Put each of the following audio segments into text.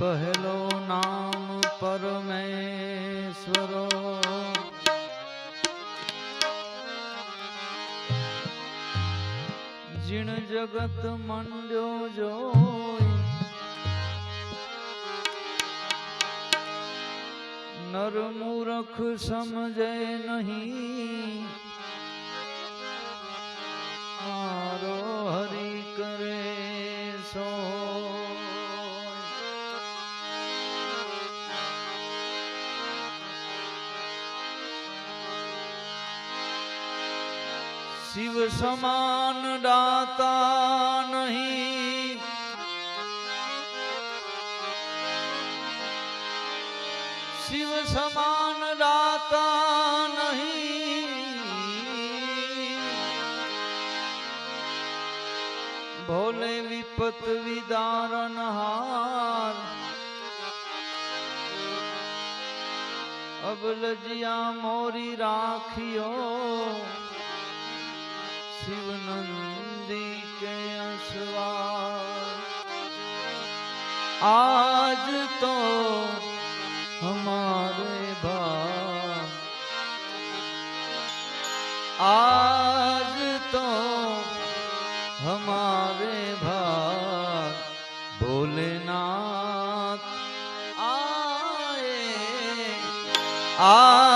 पहलो नाम परमेश्वरो। જીણ જગત મંડ્યો જોઈ. નર મૂરખ સમજે નહીં. શિવ સમાન દાતા નહીં. શિવ સમાન દાતા નહીં. ભોલે વિપત વિદારણ હાર. અબલજિયા મોરી રાખ્યો. શિવ નંદી કે આજ તો હમારે ભા આજ તો હમારે ભા ભોલેનાથ આયે. આ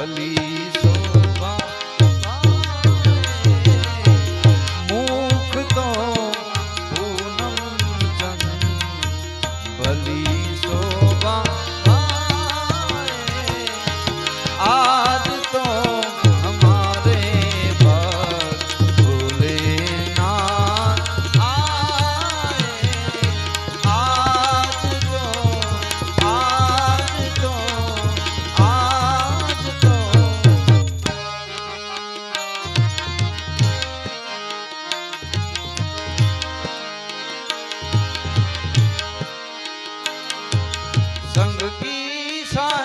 ಬಲಿ સંગ પી સા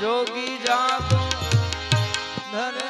જોગી જાગો ધરે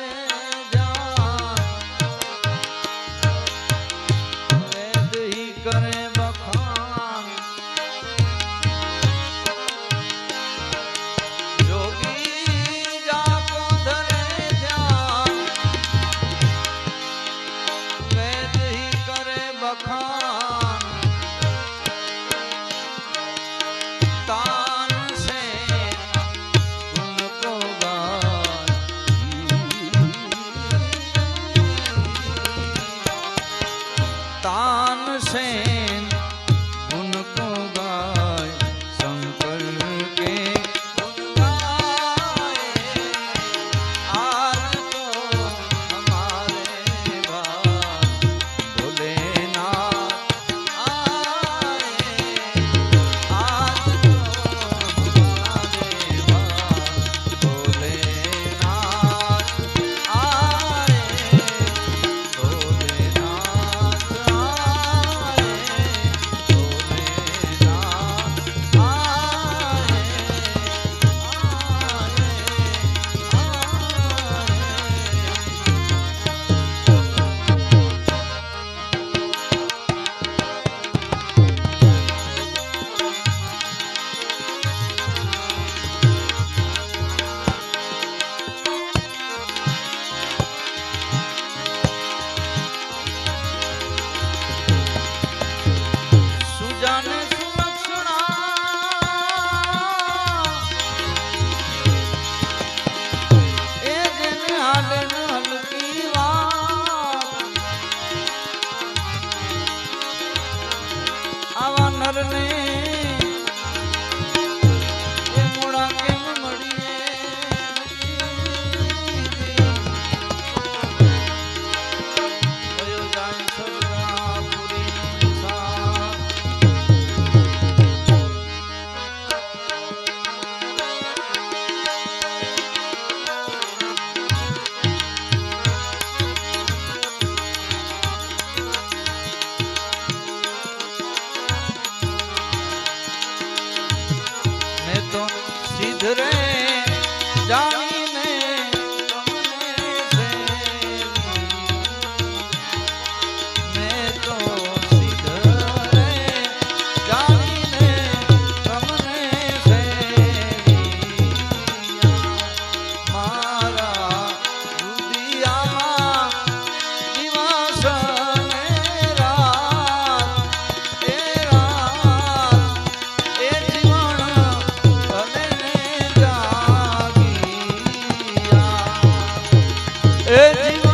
એ જીવ